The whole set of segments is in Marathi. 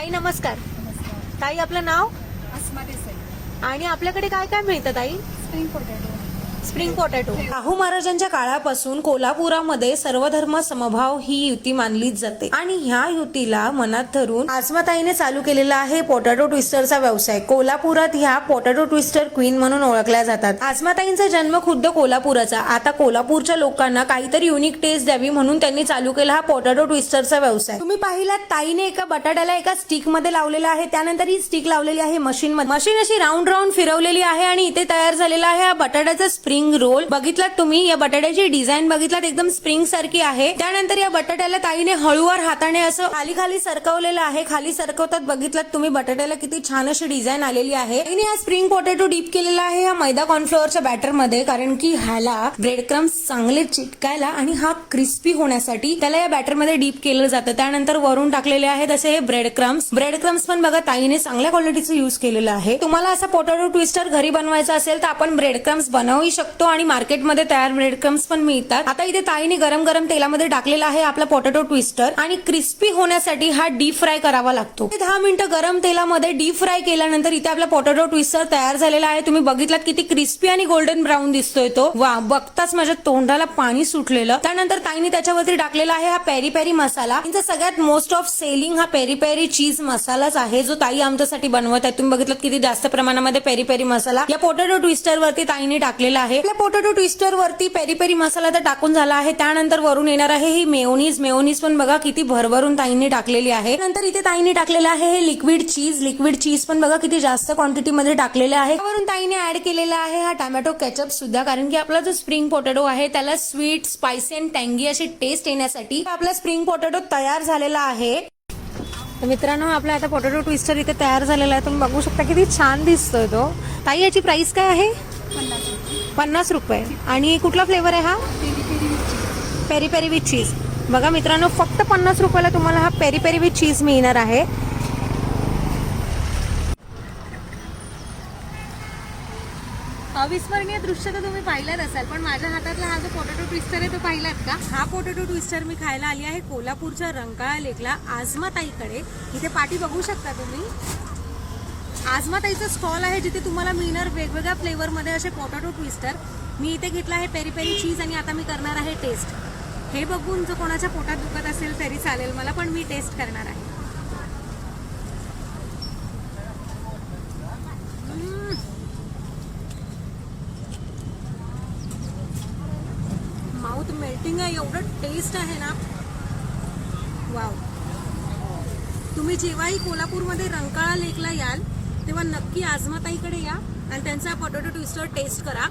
ताई नमस्कार. ताई आपलं नाव? आणि आपल्याकडे काय काय मिळतं ताई? Spring potato. Spring potato Shahu महाराजांच्या काळापासून कोल्हापुरामध्ये सर्वधर्म समभाव ही युती मानलीच जाते. आणि ह्या युतीला मनात धरून आजमाताईने चालू केलेला आहे पोटॅटो ट्विस्टरचा व्यवसाय. कोल्हापुरात ह्या पोटॅटो ट्विस्टर क्वीन म्हणून ओळखल्या जातात. आजमाताईंचा जन्म खुद्द कोल्हापुराचा. आता कोल्हापूरच्या लोकांना काहीतरी युनिक टेस्ट द्यावी म्हणून त्यांनी चालू केला हा पोटॅटो ट्विस्टरचा व्यवसाय. तुम्ही पाहिला ताईने एका बटाट्याला एका स्टिकमध्ये लावलेला आहे. त्यानंतर ही स्टिक लावलेली आहे मशीन मध्ये. मशीन अशी राऊंड राऊंड फिरवलेली आहे आणि इथे तयार झालेला आहे हा बटाट्याचा स्प्रिंग रोल बघितलात तुम्ही या बटाट्याची डिझाईन बघितलात एकदम स्प्रिंग सारखी आहे. त्यानंतर या बटाट्याला ताईने हळूवार हाताने असं खाली खाली सरकवलेलं आहे. खाली सरकवतात बघितलात तुम्ही बटाट्याला किती छान अशी डिझाईन आलेली आहे. ताईने हा स्प्रिंग पोटॅटो डीप केलेला आहे हा मैदा कॉर्नफ्लोअरच्या बॅटरमध्ये कारण की ह्याला ब्रेड क्रम्स चांगले चिटकायला आणि हा क्रिस्पी होण्यासाठी त्याला या बॅटरमध्ये डीप केलं जातं. त्यानंतर वरून टाकलेले आहेत असे हे ब्रेड क्रम्स ब्रेड क्रम्स पण बघा ताईने चांगल्या क्वालिटीचं युज केलेलं आहे. तुम्हाला असा पोटॅटो ट्विस्टर घरी बनवायचा असेल तर आपण ब्रेड क्रम्स बनवू शकतो. शकतो आणि मार्केटमध्ये तयार ब्रेड क्रम्स पण मिळतात. आता इथे ताईने गरम गरम तेलामध्ये टाकलेला आहे आपला पोटॅटो ट्विस्टर आणि क्रिस्पी होण्यासाठी हा डीप फ्राय करावा लागतो. दहा मिनिटं गरम तेलामध्ये डीप फ्राय केल्यानंतर इथे आपला पोटॅटो ट्विस्टर तयार झालेला आहे. तुम्ही बघितलात किती क्रिस्पी आणि गोल्डन ब्राऊन दिसतोय तो. वा बघताच माझ्या तोंडाला पाणी सुटलेलं. त्यानंतर ताईने त्याच्यावरती टाकलेला आहे हा पेरी पेरी मसाला सगळ्यात मोस्ट ऑफ सेलिंग हा पेरी पेरी चीज मसालाच आहे जो ताई आमच्यासाठी बनवत आहे तुम्ही बघितलं किती जास्त प्रमाणामध्ये पेरी पेरी मसाला या पोटॅटो ट्विस्टर वरती ताईने टाकलेला आहे. आपल्या पोटॅटो ट्विस्टर वरती पेरी पेरी मसाला तर टाकून झाला आहे. त्यानंतर वरून येणार आहे ही मेयोनीज मेयोनीज पण बघा किती भरभरून ताईने टाकलेली आहे. नंतर इथे ताईने टाकलेलं आहे हे लिक्विड चीज लिक्विड चीज पण बघा किती जास्त क्वांटिटी मध्ये टाकलेले आहे. वरून ताईने ऍड केलेला आहे हा टोमॅटो केचप सुद्धा कारण की आपला जो स्प्रिंग पोटॅटो आहे त्याला स्वीट स्पायसी अँड टँगी अशी टेस्ट येण्यासाठी आपला स्प्रिंग पोटॅटो तयार झालेला आहे. तर मित्रांनो आपला आता पोटॅटो ट्विस्टर इथे तयार झालेला आहे. तुम्ही बघू शकता किती छान दिसतोय तो. ताई याची प्राइस काय आहे? पन्नास रुपये. आणि कुठला फ्लेवर आहे हा? पेरी पेरी विथ चीज बघा मित्रांनो फक्त पन्नास रुपयाला तुम्हाला हा पेरी पेरी विथ चीज मिळणार आहे. अविस्मरणीय दृश्य तर तुम्ही पाहिलंच असाल पण माझ्या हातातला हा जो पोटॅटो ट्विस्टर आहे तो पाहिलात का? हा पोटॅटो ट्विस्टर मी खायला आली आहे कोल्हापूरच्या रंकाळा लेकला आजमाताईकडे. इथे पाठी बघू शकता तुम्ही. आजमाताईचं स्टॉल आहे जिथे तुम्हाला मिळणार वेगवेगळ्या फ्लेवरमध्ये असे पोटॅटो ट्विस्टर मी इथे घेतला आहे पेरी पेरी चीज आणि आता मी करणार आहे टेस्ट हे बघून जर कोणाच्या पोटात दुखत असेल तरी चालेल मला पण मी टेस्ट करणार आहे. माउथ मेल्टिंग आहे एवढं टेस्ट आहे ना. वाव तुम्ही जेव्हाही कोल्हापूरमध्ये रंकाळा लेकला याल तेव्हा नक्की आजमाताईकडे या आणि त्यांचा पोटॅटो ट्विस्टर टेस्ट करा.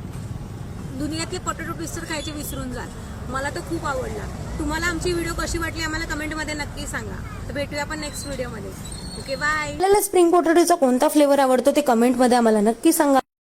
दुनियातले पोटॅटो ट्विस्टर खायचे विसरून जाल. मला तर खूप आवडला. तुम्हाला आमची व्हिडिओ कशी वाटली आम्हाला कमेंटमध्ये नक्की सांगा. तर भेटूया आपण नेक्स्ट व्हिडिओमध्ये ओके बाय आपल्याला स्प्रिंग पोटॅटोचा कोणता फ्लेवर आवडतो ते कमेंटमध्ये आम्हाला नक्की सांगा.